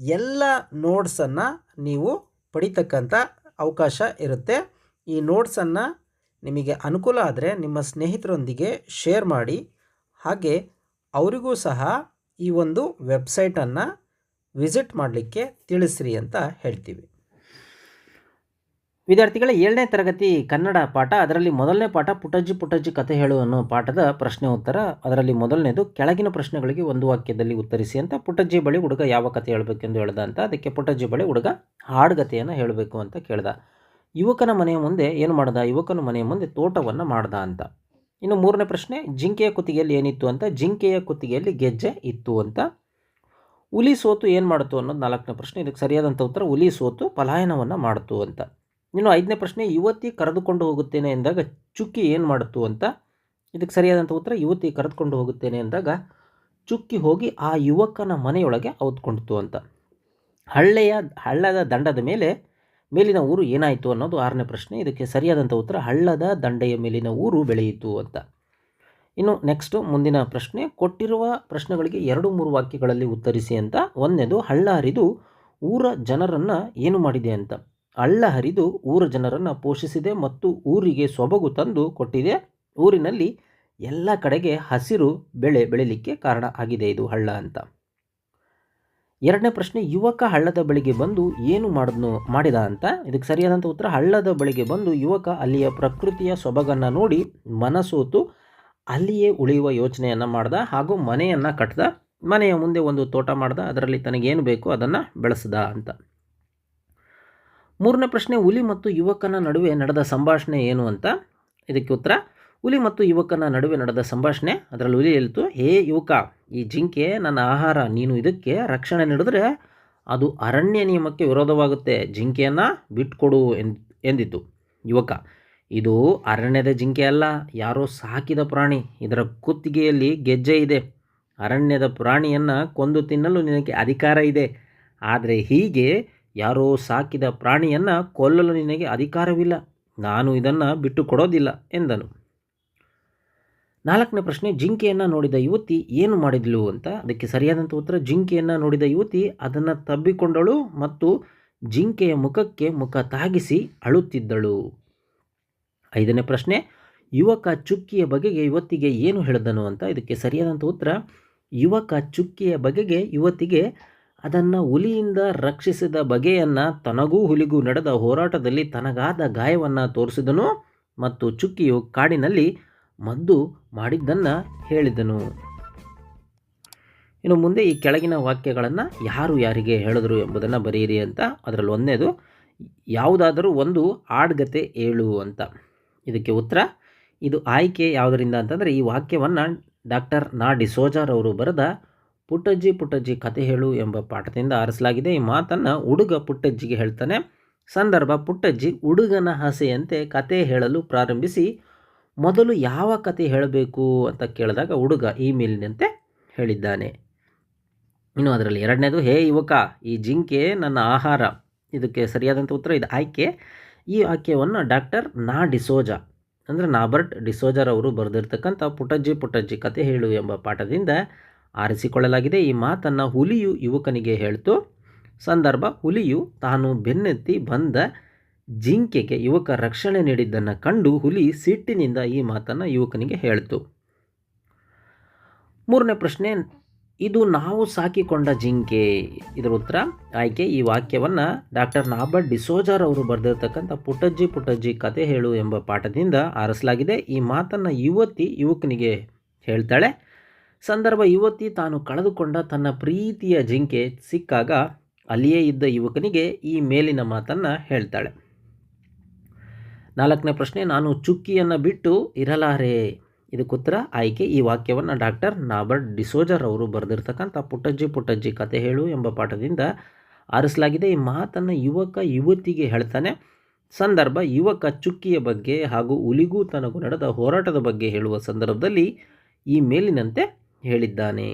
ಎಲ್ಲ ನೋಟ್ಸನ್ನು ನೀವು ಪಡಿತಕ್ಕಂಥ ಅವಕಾಶ ಇರುತ್ತೆ. ಈ ನೋಟ್ಸನ್ನು ನಿಮಗೆ ಅನುಕೂಲ ಆದರೆ ನಿಮ್ಮ ಸ್ನೇಹಿತರೊಂದಿಗೆ ಶೇರ್ ಮಾಡಿ. ಹಾಗೆ ಅವರಿಗೂ ಸಹ ಈ ಒಂದು ವೆಬ್ಸೈಟನ್ನು ವಿಸಿಟ್ ಮಾಡಲಿಕ್ಕೆ ತಿಳಿಸ್ರಿ ಅಂತ ಹೇಳ್ತೀವಿ. ವಿದ್ಯಾರ್ಥಿಗಳ ಏಳನೇ ತರಗತಿ ಕನ್ನಡ ಪಾಠ, ಅದರಲ್ಲಿ ಮೊದಲನೇ ಪಾಠ ಪುಟಜ್ಜಿ ಪುಟಜ್ಜಿ ಕಥೆ ಹೇಳು ಅನ್ನೋ ಪಾಠದ ಪ್ರಶ್ನೆ ಉತ್ತರ. ಅದರಲ್ಲಿ ಮೊದಲನೇದು, ಕೆಳಗಿನ ಪ್ರಶ್ನೆಗಳಿಗೆ ಒಂದು ವಾಕ್ಯದಲ್ಲಿ ಉತ್ತರಿಸಿ ಅಂತ ಪುಟಜ್ಜಿ ಬಳಿ ಹುಡುಗ ಯಾವ ಕಥೆ ಹೇಳಬೇಕೆಂದು ಹೇಳ್ದ ಅಂತ. ಅದಕ್ಕೆ ಪುಟಜ್ಜಿ ಬಳಿ ಹುಡುಗ ಹಾಡುಗತೆಯನ್ನು ಹೇಳಬೇಕು ಅಂತ ಕೇಳ್ದ. ಯುವಕನ ಮನೆಯ ಮುಂದೆ ಏನು ಮಾಡ್ದ? ಯುವಕನ ಮನೆಯ ಮುಂದೆ ತೋಟವನ್ನು ಮಾಡ್ದ ಅಂತ. ಇನ್ನು ಮೂರನೇ ಪ್ರಶ್ನೆ, ಜಿಂಕೆಯ ಕುತ್ತಿಗೆಯಲ್ಲಿ ಏನಿತ್ತು ಅಂತ? ಜಿಂಕೆಯ ಕುತ್ತಿಗೆಯಲ್ಲಿ ಗೆಜ್ಜೆ ಇತ್ತು ಅಂತ. ಹುಲಿ ಸೋತು ಏನು ಮಾಡ್ತು ಅನ್ನೋದು ನಾಲ್ಕನೇ ಪ್ರಶ್ನೆ. ಇದಕ್ಕೆ ಸರಿಯಾದಂಥ ಉತ್ತರ, ಹುಲಿ ಸೋತು ಪಲಾಯನವನ್ನು ಮಾಡ್ತು ಅಂತ. ಇನ್ನು ಐದನೇ ಪ್ರಶ್ನೆ, ಯುವತಿ ಕರೆದುಕೊಂಡು ಹೋಗುತ್ತೇನೆ ಎಂದಾಗ ಚುಕ್ಕಿ ಏನು ಮಾಡಿತು ಅಂತ? ಇದಕ್ಕೆ ಸರಿಯಾದಂಥ ಉತ್ತರ, ಯುವತಿ ಕರೆದುಕೊಂಡು ಹೋಗುತ್ತೇನೆ ಅಂದಾಗ ಚುಕ್ಕಿ ಹೋಗಿ ಆ ಯುವಕನ ಮನೆಯೊಳಗೆ ಔತ್ಕೊಂಡಿತು ಅಂತ. ಹಳ್ಳೆಯ, ಹಳ್ಳದ ದಂಡದ ಮೇಲೆ, ಮೇಲಿನ ಊರು ಏನಾಯಿತು ಅನ್ನೋದು ಆರನೇ ಪ್ರಶ್ನೆ. ಇದಕ್ಕೆ ಸರಿಯಾದಂಥ ಉತ್ತರ, ಹಳ್ಳದ ದಂಡೆಯ ಮೇಲಿನ ಊರು ಬೆಳೆಯಿತು ಅಂತ. ಇನ್ನು ನೆಕ್ಸ್ಟು ಮುಂದಿನ ಪ್ರಶ್ನೆ, ಕೊಟ್ಟಿರುವ ಪ್ರಶ್ನೆಗಳಿಗೆ ಎರಡು ಮೂರು ವಾಕ್ಯಗಳಲ್ಲಿ ಉತ್ತರಿಸಿ ಅಂತ. ಒಂದನೇದು ಹಳ್ಳ ಹರಿದು ಊರ ಜನರನ್ನು ಏನು ಮಾಡಿದೆ ಅಂತ. ಹಳ್ಳ ಹರಿದು ಊರ ಜನರನ್ನು ಪೋಷಿಸಿದೆ ಮತ್ತು ಊರಿಗೆ ಸೊಬಗು ತಂದು ಕೊಟ್ಟಿದೆ. ಊರಿನಲ್ಲಿ ಎಲ್ಲ ಕಡೆಗೆ ಹಸಿರು ಬೆಳೆ ಬೆಳಿಲಿಕ್ಕೆ ಕಾರಣ ಆಗಿದೆ ಇದು ಹಳ್ಳ ಅಂತ. ಎರಡನೇ ಪ್ರಶ್ನೆ, ಯುವಕ ಹಳ್ಳದ ಬಳಿಗೆ ಬಂದು ಏನು ಮಾಡಿದ್ನು, ಮಾಡಿದ ಅಂತ? ಇದಕ್ಕೆ ಸರಿಯಾದಂಥ ಉತ್ತರ, ಹಳ್ಳದ ಬಳಿಗೆ ಬಂದು ಯುವಕ ಅಲ್ಲಿಯ ಪ್ರಕೃತಿಯ ಸೊಬಗನ್ನು ನೋಡಿ ಮನಸೋತು ಅಲ್ಲಿಯೇ ಉಳಿಯುವ ಯೋಚನೆಯನ್ನು ಮಾಡ್ದ ಹಾಗೂ ಮನೆಯನ್ನು ಕಟ್ಟಿದ ಮನೆಯ ಮುಂದೆ ಒಂದು ತೋಟ ಮಾಡ್ದ, ಅದರಲ್ಲಿ ತನಗೇನು ಬೇಕೋ ಅದನ್ನು ಬೆಳೆಸ್ದ ಅಂತ. ಮೂರನೇ ಪ್ರಶ್ನೆ, ಹುಲಿ ಮತ್ತು ಯುವಕನ ನಡುವೆ ನಡೆದ ಸಂಭಾಷಣೆ ಏನು ಅಂತ? ಇದಕ್ಕೆ ಉತ್ತರ, ಹುಲಿ ಮತ್ತು ಯುವಕನ ನಡುವೆ ನಡೆದ ಸಂಭಾಷಣೆ, ಅದರಲ್ಲಿ ಹುಲಿ ಹೇಳ್ತು, ಹೇ ಯುವಕ, ಈ ಜಿಂಕೆ ನನ್ನ ಆಹಾರ, ನೀನು ಇದಕ್ಕೆ ರಕ್ಷಣೆ ನೀಡಿದ್ರೆ ಅದು ಅರಣ್ಯ ನಿಯಮಕ್ಕೆ ವಿರೋಧವಾಗುತ್ತೆ, ಜಿಂಕೆಯನ್ನು ಬಿಟ್ಕೊಡು ಎಂದಿತ್ತು. ಎಂದಿತು ಯುವಕ, ಇದು ಅರಣ್ಯದ ಜಿಂಕೆ ಅಲ್ಲ, ಯಾರೋ ಸಾಕಿದ ಪ್ರಾಣಿ, ಇದರ ಕುತ್ತಿಗೆಯಲ್ಲಿ ಗೆಜ್ಜೆ ಇದೆ. ಅರಣ್ಯದ ಪ್ರಾಣಿಯನ್ನು ಕೊಂದು ತಿನ್ನಲು ನಿನಗೆ ಅಧಿಕಾರ ಇದೆ. ಆದರೆ ಹೀಗೆ ಯಾರೋ ಸಾಕಿದ ಪ್ರಾಣಿಯನ್ನು ಕೊಲ್ಲಲು ನಿನಗೆ ಅಧಿಕಾರವಿಲ್ಲ. ನಾನು ಇದನ್ನು ಬಿಟ್ಟು ಕೊಡೋದಿಲ್ಲ ಎಂದನು. ನಾಲ್ಕನೇ ಪ್ರಶ್ನೆ, ಜಿಂಕೆಯನ್ನು ನೋಡಿದ ಯುವತಿ ಏನು ಮಾಡಿದ್ಲು ಅಂತ? ಅದಕ್ಕೆ ಸರಿಯಾದಂಥ ಉತ್ತರ, ಜಿಂಕೆಯನ್ನು ನೋಡಿದ ಯುವತಿ ಅದನ್ನು ತಬ್ಬಿಕೊಂಡಳು ಮತ್ತು ಜಿಂಕೆಯ ಮುಖಕ್ಕೆ ಮುಖ ತಾಗಿಸಿ ಅಳುತ್ತಿದ್ದಳು. ಐದನೇ ಪ್ರಶ್ನೆ, ಯುವಕ ಚುಕ್ಕಿಯ ಬಗೆಗೆ ಯುವತಿಗೆ ಏನು ಹೇಳಿದನು ಅಂತ? ಇದಕ್ಕೆ ಸರಿಯಾದಂಥ ಉತ್ತರ, ಯುವಕ ಚುಕ್ಕಿಯ ಬಗೆಗೆ ಯುವತಿಗೆ ಅದನ್ನು ಹುಲಿಯಿಂದ ರಕ್ಷಿಸಿದ ಬಗೆಯನ್ನು ತನಗೂ ಹುಲಿಗೂ ನಡೆದ ಹೋರಾಟದಲ್ಲಿ ತನಗಾದ ಗಾಯವನ್ನು ತೋರಿಸಿದನು ಮತ್ತು ಚುಕ್ಕಿಯು ಕಾಡಿನಲ್ಲಿ ಮದ್ದು ಮಾಡಿದ್ದನ್ನು ಹೇಳಿದನು. ಇನ್ನು ಮುಂದೆ ಈ ಕೆಳಗಿನ ವಾಕ್ಯಗಳನ್ನು ಯಾರು ಯಾರಿಗೆ ಹೇಳಿದ್ರು ಎಂಬುದನ್ನು ಬರೆಯಿರಿ ಅಂತ. ಅದರಲ್ಲಿ ಒಂದೇದು ಯಾವುದಾದರೂ ಒಂದು ಆಡ್ಗತೆ ಏಳು ಅಂತ. ಇದಕ್ಕೆ ಉತ್ತರ, ಇದು ಆಯ್ಕೆ ಯಾವುದರಿಂದ ಅಂತಂದರೆ ಈ ವಾಕ್ಯವನ್ನು ಡಾಕ್ಟರ್ ನಾ ಡಿಸೋಜಾರ್ ಅವರು ಬರೆದ ಪುಟ್ಟಜ್ಜಿ ಪುಟ್ಟಜ್ಜಿ ಕತೆ ಹೇಳು ಎಂಬ ಪಾಠದಿಂದ ಆರಿಸಲಾಗಿದೆ. ಈ ಮಾತನ್ನು ಹುಡುಗ ಪುಟ್ಟಜ್ಜಿಗೆ ಹೇಳ್ತಾನೆ. ಸಂದರ್ಭ, ಪುಟ್ಟಜ್ಜಿ ಹುಡುಗನ ಹಸೆಯಂತೆ ಕತೆ ಹೇಳಲು ಪ್ರಾರಂಭಿಸಿ, ಮೊದಲು ಯಾವ ಕತೆ ಹೇಳಬೇಕು? ಅಂತ ಕೇಳಿದಾಗ ಹುಡುಗ ಈ ಮೇಲಿನಂತೆ ಹೇಳಿದ್ದಾನೆ. ಇನ್ನು ಅದರಲ್ಲಿ ಎರಡನೇದು, ಹೇ ಯುವಕ, ಈ ಜಿಂಕೆ ನನ್ನ ಆಹಾರ. ಇದಕ್ಕೆ ಸರಿಯಾದಂಥ ಉತ್ತರ ಇದು. ಆಯ್ಕೆ, ಈ ವಾಕ್ಯವನ್ನು ಡಾಕ್ಟರ್ ನಾ ಡಿಸೋಜಾ, ಅಂದರೆ ನಾಬರ್ಟ್ ಡಿಸೋಜರ್ ಅವರು ಬರೆದಿರ್ತಕ್ಕಂಥ ಪುಟ್ಟಜ್ಜಿ ಪುಟ್ಟಜ್ಜಿ ಕತೆ ಹೇಳು ಎಂಬ ಪಾಠದಿಂದ ಆರಿಸಿಕೊಳ್ಳಲಾಗಿದೆ. ಈ ಮಾತನ್ನು ಹುಲಿಯು ಯುವಕನಿಗೆ ಹೇಳ್ತು. ಸಂದರ್ಭ, ಹುಲಿಯು ತಾನು ಬೆನ್ನೆತ್ತಿ ಬಂದ ಜಿಂಕೆಗೆ ಯುವಕ ರಕ್ಷಣೆ ನೀಡಿದ್ದನ್ನು ಕಂಡು ಹುಲಿ ಸಿಟ್ಟಿನಿಂದ ಈ ಮಾತನ್ನು ಯುವಕನಿಗೆ ಹೇಳ್ತು. ಮೂರನೇ ಪ್ರಶ್ನೆ, ಇದು ನಾವು ಸಾಕಿಕೊಂಡ ಜಿಂಕೆ? ಇದರ ಉತ್ತರ, ಆಯ್ಕೆ, ಈ ವಾಕ್ಯವನ್ನು ಡಾಕ್ಟರ್ ನಾಬರ್ಟ್ ಡಿಸೋಜಾರ್ ಅವರು ಬರೆದಿರ್ತಕ್ಕಂಥ ಪುಟ್ಟಜ್ಜಿ ಪುಟ್ಟಜ್ಜಿ ಕತೆ ಹೇಳು ಎಂಬ ಪಾಠದಿಂದ ಆರಿಸಲಾಗಿದೆ. ಈ ಮಾತನ್ನು ಯುವತಿ ಯುವಕನಿಗೆ ಹೇಳ್ತಾಳೆ ಸಂದರ್ಭ ಯುವತಿ ತಾನು ಕಳೆದುಕೊಂಡ ತನ್ನ ಪ್ರೀತಿಯ ಜಿಂಕೆ ಸಿಕ್ಕಾಗ ಅಲ್ಲಿಯೇ ಇದ್ದ ಯುವಕನಿಗೆ ಈ ಮೇಲಿನ ಮಾತನ್ನು ಹೇಳ್ತಾಳೆ. ನಾಲ್ಕನೇ ಪ್ರಶ್ನೆ, ನಾನು ಚುಕ್ಕಿಯನ್ನು ಬಿಟ್ಟು ಇರಲಾರೆ? ಇದಕ್ಕೋತ್ತರ ಆಯ್ಕೆ. ಈ ವಾಕ್ಯವನ್ನು ಡಾಕ್ಟರ್ ನಾಬರ್ಟ್ ಡಿಸೋಜರ್ ಅವರು ಬರೆದಿರ್ತಕ್ಕಂಥ ಪುಟ್ಟಜ್ಜಿ ಪುಟ್ಟಜ್ಜಿ ಕತೆ ಹೇಳು ಎಂಬ ಪಾಠದಿಂದ ಆರಿಸಲಾಗಿದೆ. ಈ ಮಾತನ್ನು ಯುವಕ ಯುವತಿಗೆ ಹೇಳ್ತಾನೆ. ಸಂದರ್ಭ, ಯುವಕ ಚುಕ್ಕಿಯ ಬಗ್ಗೆ ಹಾಗೂ ಹುಲಿಗೂ ತನಗೂ ನಡೆದ ಹೋರಾಟದ ಬಗ್ಗೆ ಹೇಳುವ ಸಂದರ್ಭದಲ್ಲಿ ಈ ಮೇಲಿನಂತೆ ಹೇಳಿದ್ದಾನೆ.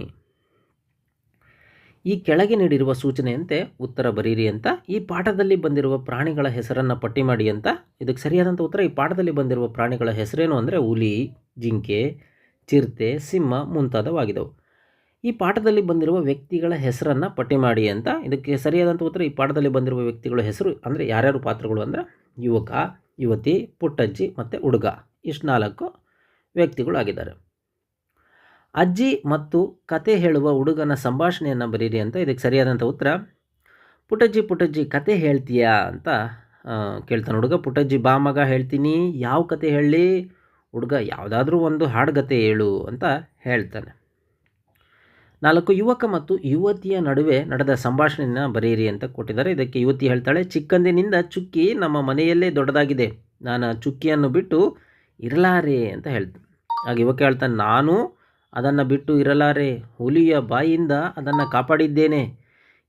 ಈ ಕೆಳಗೆ ನೀಡಿರುವ ಸೂಚನೆಯಂತೆ ಉತ್ತರ ಬರೀರಿ ಅಂತ, ಈ ಪಾಠದಲ್ಲಿ ಬಂದಿರುವ ಪ್ರಾಣಿಗಳ ಹೆಸರನ್ನು ಪಟ್ಟಿ ಮಾಡಿ ಅಂತ, ಇದಕ್ಕೆ ಸರಿಯಾದಂಥ ಉತ್ತರ ಈ ಪಾಠದಲ್ಲಿ ಬಂದಿರುವ ಪ್ರಾಣಿಗಳ ಹೆಸರೇನು ಅಂದರೆ ಹುಲಿ, ಜಿಂಕೆ, ಚಿರತೆ, ಸಿಂಹ ಮುಂತಾದವಾಗಿದ್ದವು ಈ ಪಾಠದಲ್ಲಿ ಬಂದಿರುವ ವ್ಯಕ್ತಿಗಳ ಹೆಸರನ್ನು ಪಟ್ಟಿ ಮಾಡಿ ಅಂತ, ಇದಕ್ಕೆ ಸರಿಯಾದಂಥ ಉತ್ತರ ಈ ಪಾಠದಲ್ಲಿ ಬಂದಿರುವ ವ್ಯಕ್ತಿಗಳ ಹೆಸರು ಅಂದರೆ ಯಾರ್ಯಾರು ಪಾತ್ರಗಳು ಅಂದರೆ ಯುವಕ, ಯುವತಿ, ಪುಟ್ಟಜ್ಜಿ ಮತ್ತು ಹುಡುಗ. ಇಷ್ಟು ನಾಲ್ಕು ವ್ಯಕ್ತಿಗಳಾಗಿದ್ದಾರೆ. ಅಜ್ಜಿ ಮತ್ತು ಕತೆ ಹೇಳುವ ಹುಡುಗನ ಸಂಭಾಷಣೆಯನ್ನು ಬರೀರಿ ಅಂತ ಇದಕ್ಕೆ ಸರಿಯಾದಂಥ ಉತ್ತರ. ಪುಟಜ್ಜಿ ಪುಟಜ್ಜಿ ಕತೆ ಹೇಳ್ತೀಯಾ ಅಂತ ಕೇಳ್ತಾನೆ ಹುಡುಗ. ಪುಟಜ್ಜಿ, ಬಾ ಮಗ ಹೇಳ್ತೀನಿ, ಯಾವ ಕತೆ ಹೇಳಿ ಹುಡುಗ, ಯಾವುದಾದ್ರೂ ಒಂದು ಹಾಡುಗತೆ ಹೇಳು ಅಂತ ಹೇಳ್ತಾನೆ. ನಾಲ್ಕು, ಯುವಕ ಮತ್ತು ಯುವತಿಯ ನಡುವೆ ನಡೆದ ಸಂಭಾಷಣೆಯನ್ನು ಬರೆಯಿರಿ ಅಂತ ಕೊಟ್ಟಿದ್ದಾರೆ. ಇದಕ್ಕೆ ಯುವತಿ ಹೇಳ್ತಾಳೆ, ಚಿಕ್ಕಂದಿನಿಂದ ಚುಕ್ಕಿ ನಮ್ಮ ಮನೆಯಲ್ಲೇ ದೊಡ್ಡದಾಗಿದೆ. ನಾನು ಚುಕ್ಕಿಯನ್ನು ಬಿಟ್ಟು ಇರಲಾರೆ ಅಂತ ಹೇಳ್ತಾನೆ. ಆಗ ಯುವಕ ಹೇಳ್ತಾನೆ, ನಾನು ಅದನ್ನು ಬಿಟ್ಟು ಇರಲಾರೆ, ಹುಲಿಯ ಬಾಯಿಯಿಂದ ಅದನ್ನು ಕಾಪಾಡಿದ್ದೇನೆ.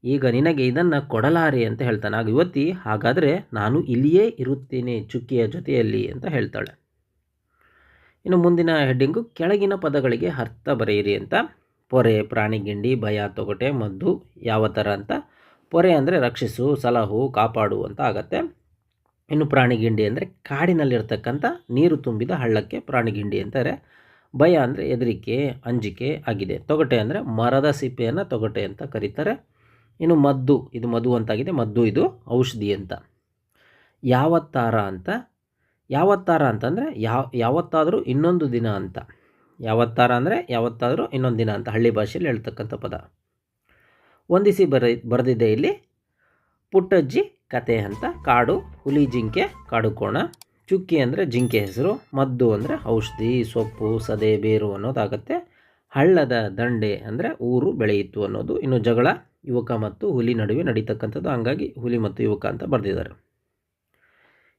ಈಗ ನಿನಗೆ ಇದನ್ನು ಕೊಡಲಾರೆ ಅಂತ ಹೇಳ್ತಾನೆ. ಆಗ ಯುವತಿ, ಹಾಗಾದರೆ ನಾನು ಇಲ್ಲಿಯೇ ಇರುತ್ತೇನೆ ಚುಕ್ಕಿಯ ಜೊತೆಯಲ್ಲಿ ಅಂತ ಹೇಳ್ತಾಳೆ. ಇನ್ನು ಮುಂದಿನ ಹೆಡ್ಡಿಂಗು, ಕೆಳಗಿನ ಪದಗಳಿಗೆ ಅರ್ಥ ಬರೆಯಿರಿ ಅಂತ. ಪೊರೆ ಪ್ರಾಣಿಗಿಂಡಿ ಭಯ, ತೊಗಟೆ, ಮದ್ದು, ಯಾವ ಥರ ಅಂತ. ಪೊರೆ ಅಂದರೆ ರಕ್ಷಿಸು, ಸಲಹು, ಕಾಪಾಡು ಅಂತ ಆಗತ್ತೆ. ಇನ್ನು ಪ್ರಾಣಿಗಿಂಡಿ ಅಂದರೆ ಕಾಡಿನಲ್ಲಿರ್ತಕ್ಕಂಥ ನೀರು ತುಂಬಿದ ಹಳ್ಳಕ್ಕೆ ಪ್ರಾಣಿಗಿಂಡಿ ಅಂತಾರೆ. ಭಯ ಅಂದರೆ ಹೆದರಿಕೆ, ಅಂಜಿಕೆ ಆಗಿದೆ. ತೊಗಟೆ ಅಂದರೆ ಮರದ ಸಿಪ್ಪೆಯನ್ನು ತೊಗಟೆ ಅಂತ ಕರೀತಾರೆ. ಇನ್ನು ಮದ್ದು, ಇದು ಮಧು ಅಂತಾಗಿದೆ. ಮದ್ದು ಇದು ಔಷಧಿ ಅಂತ. ಯಾವತ್ತಾರ ಅಂತ? ಯಾವತ್ತಾರ ಅಂತಂದರೆ ಯಾವ ಯಾವತ್ತಾದರೂ ಇನ್ನೊಂದು ದಿನ ಅಂತ. ಯಾವತ್ತಾರ ಅಂದರೆ ಯಾವತ್ತಾದರೂ ಇನ್ನೊಂದು ದಿನ ಅಂತ. ಹಳ್ಳಿ ಭಾಷೆಯಲ್ಲಿ ಹೇಳ್ತಕ್ಕಂಥ ಪದ. ಹೊಂದಿಸಿ ಬರ, ಬರೆದಿದೆ ಇಲ್ಲಿ. ಪುಟ್ಟಜ್ಜಿ ಕತೆ ಅಂತ. ಕಾಡು, ಹುಲಿ, ಜಿಂಕೆ, ಕಾಡು ಕೋಣ. ಚುಕ್ಕಿ ಅಂದರೆ ಜಿಂಕೆ ಹೆಸರು, ಮದ್ದು ಅಂದರೆ ಔಷಧಿ, ಸೊಪ್ಪು, ಸದೆ, ಬೇರು ಅನ್ನೋದಾಗತ್ತೆ. ಹಳ್ಳದ ದಂಡೆ ಅಂದರೆ ಊರು, ಬೆಳೆಯಿತು ಅನ್ನೋದು. ಇನ್ನು ಜಗಳ, ಯುವಕ ಮತ್ತು ಹುಲಿ ನಡುವೆ ನಡೀತಕ್ಕಂಥದ್ದು. ಹಂಗಾಗಿ ಹುಲಿ ಮತ್ತು ಯುವಕ ಅಂತ ಬರೆದಿದ್ದಾರೆ.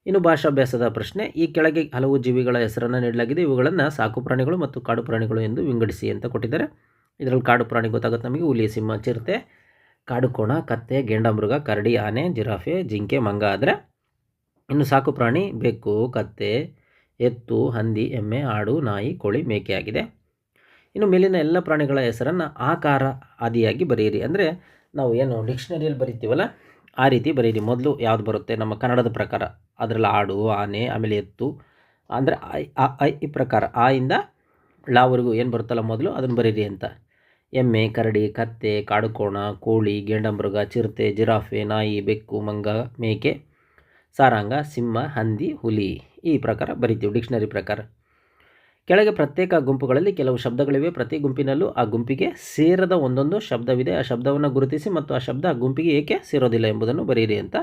ಇನ್ನು ಭಾಷಾಭ್ಯಾಸದ ಪ್ರಶ್ನೆ, ಈ ಕೆಳಗೆ ಹಲವು ಜೀವಿಗಳ ಹೆಸರನ್ನು ನೀಡಲಾಗಿದೆ. ಇವುಗಳನ್ನು ಸಾಕು ಪ್ರಾಣಿಗಳು ಮತ್ತು ಕಾಡು ಪ್ರಾಣಿಗಳು ಎಂದು ವಿಂಗಡಿಸಿ ಅಂತ ಕೊಟ್ಟಿದ್ದಾರೆ. ಇದರಲ್ಲಿ ಕಾಡು ಪ್ರಾಣಿ ಗೊತ್ತಾಗುತ್ತೆ ನಮಗೆ. ಹುಲಿ, ಸಿಂಹ, ಚಿರತೆ, ಕಾಡು ಕೋಣ, ಕತ್ತೆ, ಗೆಂಡಮೃಗ, ಕರಡಿ, ಆನೆ, ಜಿರಾಫೆ, ಜಿಂಕೆ, ಮಂಗ ಆದರೆ ಇನ್ನು ಸಾಕು ಪ್ರಾಣಿ, ಬೆಕ್ಕು, ಕತ್ತೆ, ಎತ್ತು, ಹಂದಿ, ಎಮ್ಮೆ, ಆಡು, ನಾಯಿ, ಕೋಳಿ ಮೇಕೆಯಾಗಿದೆ. ಇನ್ನು ಮೇಲಿನ ಎಲ್ಲ ಪ್ರಾಣಿಗಳ ಹೆಸರನ್ನು ಆಕಾರ ಆದಿಯಾಗಿ ಬರೆಯಿರಿ. ಅಂದರೆ ನಾವು ಏನು ಡಿಕ್ಷನರಿಯಲ್ಲಿ ಬರಿತೀವಲ್ಲ, ಆ ರೀತಿ ಬರೀರಿ ಮೊದಲು ಯಾವ್ದು ಬರುತ್ತೆ? ನಮ್ಮ ಕನ್ನಡದ ಪ್ರಕಾರ. ಅದರಲ್ಲಿ ಆಡು, ಆನೆ, ಆಮೇಲೆ ಎತ್ತು. ಅಂದರೆ ಐ ಈ ಪ್ರಕಾರ. ಆ ಇಂದ ಲಾವರೆಗೂ ಏನು ಬರುತ್ತಲ್ಲ ಮೊದಲು? ಅದನ್ನು ಬರೀರಿ ಅಂತ. ಎಮ್ಮೆ, ಕರಡಿ, ಕತ್ತೆ, ಕಾಡುಕೋಣ, ಕೋಳಿ, ಗೇಂಡಮೃಗ, ಚಿರತೆ, ಜಿರಾಫೆ, ನಾಯಿ, ಬೆಕ್ಕು, ಮಂಗ, ಮೇಕೆ. ಸಾರಾಂಗ, ಸಿಂಹ, ಹಂದಿ, ಹುಲಿ ಈ ಪ್ರಕಾರ ಬರಿತೀವಿ, ಡಿಕ್ಷನರಿ ಪ್ರಕಾರ. ಕೆಳಗೆ ಪ್ರತ್ಯೇಕ ಗುಂಪುಗಳಲ್ಲಿ ಕೆಲವು ಶಬ್ದಗಳಿವೆ. ಪ್ರತಿ ಗುಂಪಿನಲ್ಲೂ ಆ ಗುಂಪಿಗೆ ಸೇರದ ಒಂದೊಂದು ಶಬ್ದವಿದೆ. ಆ ಶಬ್ದವನ್ನು ಗುರುತಿಸಿ ಮತ್ತು ಆ ಶಬ್ದ ಆ ಗುಂಪಿಗೆ ಏಕೆ ಸೇರೋದಿಲ್ಲ ಎಂಬುದನ್ನು ಬರೆಯಿರಿ ಅಂತ.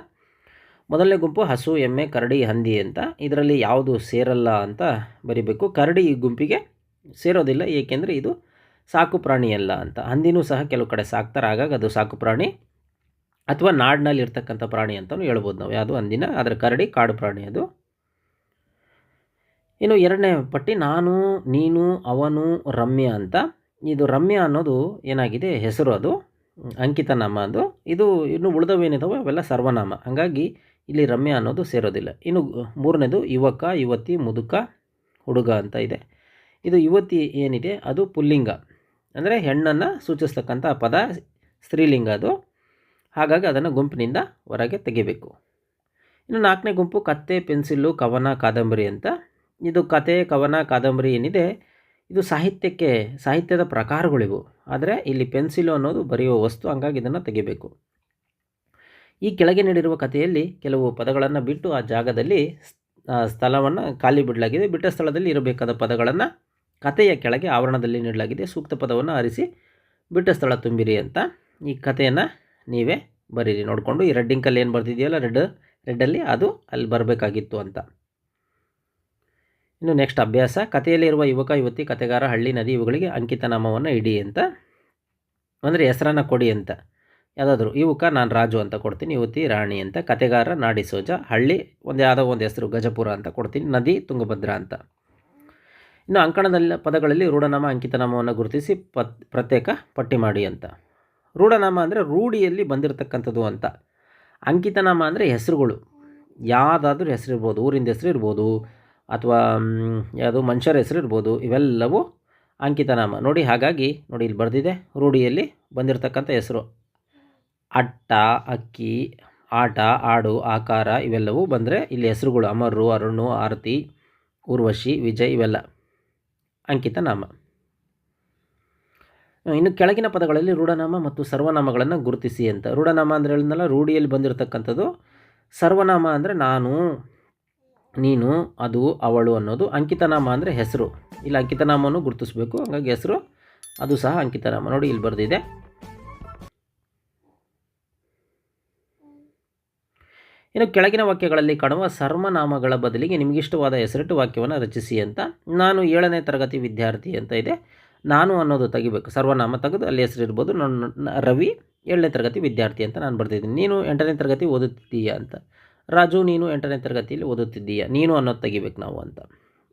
ಮೊದಲನೇ ಗುಂಪು ಹಸು, ಎಮ್ಮೆ, ಕರಡಿ, ಹಂದಿ ಅಂತ. ಇದರಲ್ಲಿ ಯಾವುದು ಸೇರಲ್ಲ ಅಂತ ಬರಿಬೇಕು. ಕರಡಿ ಈ ಗುಂಪಿಗೆ ಸೇರೋದಿಲ್ಲ, ಏಕೆಂದರೆ ಇದು ಸಾಕು ಪ್ರಾಣಿಯಲ್ಲ ಅಂತ. ಹಂದಿನೂ ಸಹ ಕೆಲವು ಕಡೆ ಸಾಕ್ತಾರೆ. ಆಗಾಗ ಅದು ಸಾಕು ಪ್ರಾಣಿ. ಅಥವಾ ನಾಡಿನಲ್ಲಿ ಇರ್ತಕ್ಕಂಥ ಪ್ರಾಣಿ ಅಂತಲೂ ಹೇಳ್ಬೋದು ನಾವು. ಯಾವುದು ಅಂದಿನ, ಅದರ ಕರಡಿ, ಕಾಡು ಪ್ರಾಣಿ ಅದು. ಇನ್ನು ಎರಡನೇ ಪಟ್ಟಿ, ನಾನು, ನೀನು, ಅವನು, ರಮ್ಯ ಅಂತ. ಇದು ರಮ್ಯ ಅನ್ನೋದು ಏನಾಗಿದೆ, ಹೆಸರು ಅದು ಅಂಕಿತ ನಾಮ ಅದು. ಇದು ಇನ್ನು ಉಳಿದವೇನಿದಾವೆ ಅವೆಲ್ಲ ಸರ್ವನಾಮ. ಹಾಗಾಗಿ ಇಲ್ಲಿ ರಮ್ಯ ಅನ್ನೋದು ಸೇರೋದಿಲ್ಲ. ಇನ್ನು ಮೂರನೇದು ಯುವಕ, ಯುವತಿ, ಮುದುಕ, ಹುಡುಗ ಅಂತ ಇದೆ. ಇದು ಯುವತಿ ಏನಿದೆ, ಅದು ಪುಲ್ಲಿಂಗ. ಅಂದರೆ ಹೆಣ್ಣನ್ನು ಸೂಚಿಸ್ತಕ್ಕಂಥ ಪದ, ಸ್ತ್ರೀಲಿಂಗ ಅದು. ಹಾಗಾಗಿ ಅದನ್ನು ಗುಂಪಿನಿಂದ ಹೊರಗೆ ತೆಗಿಬೇಕು. ಇನ್ನು ನಾಲ್ಕನೇ ಗುಂಪು ಕತ್ತೆ ಪೆನ್ಸಿಲ್ಲು ಕವನ, ಕಾದಂಬರಿ ಅಂತ. ಇದು ಕತೆ, ಕವನ, ಕಾದಂಬರಿ ಏನಿದೆ, ಇದು ಸಾಹಿತ್ಯಕ್ಕೆ, ಸಾಹಿತ್ಯದ ಪ್ರಕಾರಗಳಿವು. ಆದರೆ ಇಲ್ಲಿ ಪೆನ್ಸಿಲು ಅನ್ನೋದು ಬರೆಯುವ ವಸ್ತು, ಹಂಗಾಗಿ ಇದನ್ನು ತೆಗಿಬೇಕು. ಈ ಕೆಳಗೆ ನೀಡಿರುವ ಕಥೆಯಲ್ಲಿ ಕೆಲವು ಪದಗಳನ್ನು ಬಿಟ್ಟು ಆ ಜಾಗದಲ್ಲಿ ಸ್ಥಳವನ್ನು ಖಾಲಿ ಬಿಡಲಾಗಿದೆ. ಬಿಟ್ಟ ಸ್ಥಳದಲ್ಲಿ ಇರಬೇಕಾದ ಪದಗಳನ್ನು ಕಥೆಯ ಕೆಳಗೆ ಆವರಣದಲ್ಲಿ ನೀಡಲಾಗಿದೆ. ಸೂಕ್ತ ಪದವನ್ನು ಆರಿಸಿ ಬಿಟ್ಟ ಸ್ಥಳ ತುಂಬಿರಿ ಅಂತ ಈ ಕಥೆಯನ್ನು ನೀವೇ ಬರೀರಿ. ನೋಡಿಕೊಂಡು ಈ ರೆಡ್ಡಿಂಕಲ್ಲಿ ಏನು ಬರ್ತಿದೆಯಲ್ಲ ರೆಡ್ ರೆಡ್ಡಲ್ಲಿ ಅದು ಅಲ್ಲಿ ಬರಬೇಕಾಗಿತ್ತು ಅಂತ. ಇನ್ನು ನೆಕ್ಸ್ಟ್ ಅಭ್ಯಾಸ, ಕಥೆಯಲ್ಲಿರುವ ಯುವಕ, ಯುವತಿ ಕತೆಗಾರ ಹಳ್ಳಿ, ನದಿ ಇವುಗಳಿಗೆ ಅಂಕಿತ ನಾಮವನ್ನು ಇಡಿ ಅಂತ. ಅಂದರೆ ಹೆಸರನ್ನು ಕೊಡಿ ಅಂತ. ಯಾವುದಾದ್ರು, ಯುವಕ, ನಾನು ರಾಜು ಅಂತ ಕೊಡ್ತೀನಿ, ಯುವತಿ, ರಾಣಿ ಅಂತ ಕತೆಗಾರ ನಾಡಿಸೋಜ ಹಳ್ಳಿ, ಒಂದು ಯಾವುದೋ ಒಂದು ಹೆಸರು, ಗಜಪುರ ಅಂತ ಕೊಡ್ತೀನಿ, ನದಿ, ತುಂಗಭದ್ರ ಅಂತ. ಇನ್ನು ಅಂಕಣದಲ್ಲಿ, ಪದಗಳಲ್ಲಿ ರೂಢನಾಮ ಅಂಕಿತನಾಮವನ್ನು ಗುರುತಿಸಿ ಪತ್, ಪ್ರತ್ಯೇಕ ಪಟ್ಟಿ ಮಾಡಿ ಅಂತ. ರೂಢನಾಮ ಅಂದರೆ ರೂಢಿಯಲ್ಲಿ ಬಂದಿರತಕ್ಕಂಥದ್ದು ಅಂತ. ಅಂಕಿತನಾಮ ಅಂದರೆ ಹೆಸರುಗಳು. ಯಾವುದಾದ್ರೂ ಹೆಸರು ಇರ್ಬೋದು ಊರಿಂದ ಹೆಸರು ಇರ್ಬೋದು ಅಥವಾ ಯಾವುದು ಮನುಷ್ಯರ ಹೆಸರು ಇರ್ಬೋದು ಇವೆಲ್ಲವೂ ಅಂಕಿತನಾಮ. ನೋಡಿ, ಹಾಗಾಗಿ, ನೋಡಿ, ಇಲ್ಲಿ ಬರೆದಿದೆ, ರೂಢಿಯಲ್ಲಿ ಬಂದಿರತಕ್ಕಂಥ ಹೆಸರು. ಅಟ್ಟ, ಅಕ್ಕಿ, ಆಟ, ಆಡು, ಆಕಾರ, ಇವೆಲ್ಲವೂ ಬಂದರೆ ಇಲ್ಲಿ ಹೆಸರುಗಳು. ಅಮರು, ಅರುಣು, ಆರತಿ, ಊರ್ವಶಿ, ವಿಜಯ್ ಇವೆಲ್ಲ ಅಂಕಿತ ನಾಮ ಇನ್ನು ಕೆಳಗಿನ ಪದಗಳಲ್ಲಿ ರೂಢನಾಮ ಮತ್ತು ಸರ್ವನಾಮಗಳನ್ನು ಗುರುತಿಸಿ ಅಂತ. ರೂಢನಾಮ ಅಂದರೆ ಹೇಳಿದ್ನಲ್ಲ ರೂಢಿಯಲ್ಲಿ ಬಂದಿರತಕ್ಕಂಥದ್ದು ಸರ್ವನಾಮ ಅಂದರೆ ನಾನು, ನೀನು, ಅದು, ಅವಳು ಅನ್ನೋದು. ಅಂಕಿತನಾಮ ಅಂದರೆ ಹೆಸರು. ಇಲ್ಲಿ ಅಂಕಿತನಾಮವನ್ನು ಗುರುತಿಸಬೇಕು. ಹಾಗಾಗಿ ಹೆಸರು, ಅದು ಸಹ ಅಂಕಿತನಾಮ. ನೋಡಿ, ಇಲ್ಲಿ ಬರೆದಿದೆ. ಇನ್ನು ಕೆಳಗಿನ ವಾಕ್ಯಗಳಲ್ಲಿ ಕಾಣುವ ಸರ್ವನಾಮಗಳ ಬದಲಿಗೆ ನಿಮಗಿಷ್ಟವಾದ ಹೆಸರಿಟ್ಟು ವಾಕ್ಯವನ್ನು ರಚಿಸಿ ಅಂತ. ನಾನು ಏಳನೇ ತರಗತಿ ವಿದ್ಯಾರ್ಥಿ ಅಂತ ಇದೆ. ನಾನು ಅನ್ನೋದು ತೆಗಿಬೇಕು. ಸರ್ವನಾಮ ತೆಗೆದು ಅಲ್ಲಿ ಹೆಸರು ಇರ್ಬೋದು ನನ್ನ ರವಿ ಏಳನೇ ತರಗತಿ ವಿದ್ಯಾರ್ಥಿ ಅಂತ ನಾನು ಬರ್ತಿದ್ದೀನಿ ನೀನು ಎಂಟನೇ ತರಗತಿ ಓದುತ್ತಿದ್ದೀಯಾ ಅಂತ. ರಾಜು, ನೀನು ಎಂಟನೇ ತರಗತಿಯಲ್ಲಿ ಓದುತ್ತಿದ್ದೀಯಾ? ನೀನು ಅನ್ನೋದು ತೆಗಿಬೇಕು ನಾವು ಅಂತ.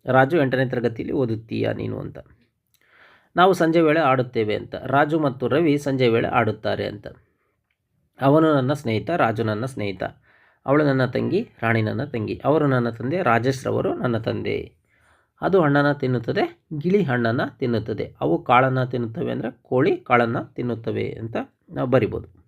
ರಾಜು ಎಂಟನೇ ತರಗತಿಯಲ್ಲಿ ಓದುತ್ತೀಯಾ ನೀನು ಅಂತ. ನಾವು ಸಂಜೆ ವೇಳೆ ಆಡುತ್ತೇವೆ ಅಂತ. ರಾಜು ಮತ್ತು ರವಿ ಸಂಜೆ ವೇಳೆ ಆಡುತ್ತಾರೆ ಅಂತ. ಅವನು ನನ್ನ ಸ್ನೇಹಿತ, ರಾಜು ನನ್ನ ಸ್ನೇಹಿತ. ಅವಳು ನನ್ನ ತಂಗಿ, ರಾಣಿ ನನ್ನ ತಂಗಿ. ಅವರು ನನ್ನ ತಂದೆ, ರಾಜೇಶ್ ರವರು ನನ್ನ ತಂದೆ. ಅದು ಹಣ್ಣನ್ನು ತಿನ್ನುತ್ತದೆ, ಗಿಳಿ ಹಣ್ಣನ್ನು ತಿನ್ನುತ್ತದೆ. ಅವು ಕಾಳನ್ನು ತಿನ್ನುತ್ತವೆ ಅಂದರೆ ಕೋಳಿ ಕಾಳನ್ನು ತಿನ್ನುತ್ತವೆ ಅಂತ ನಾವು ಬರಿಬೋದು.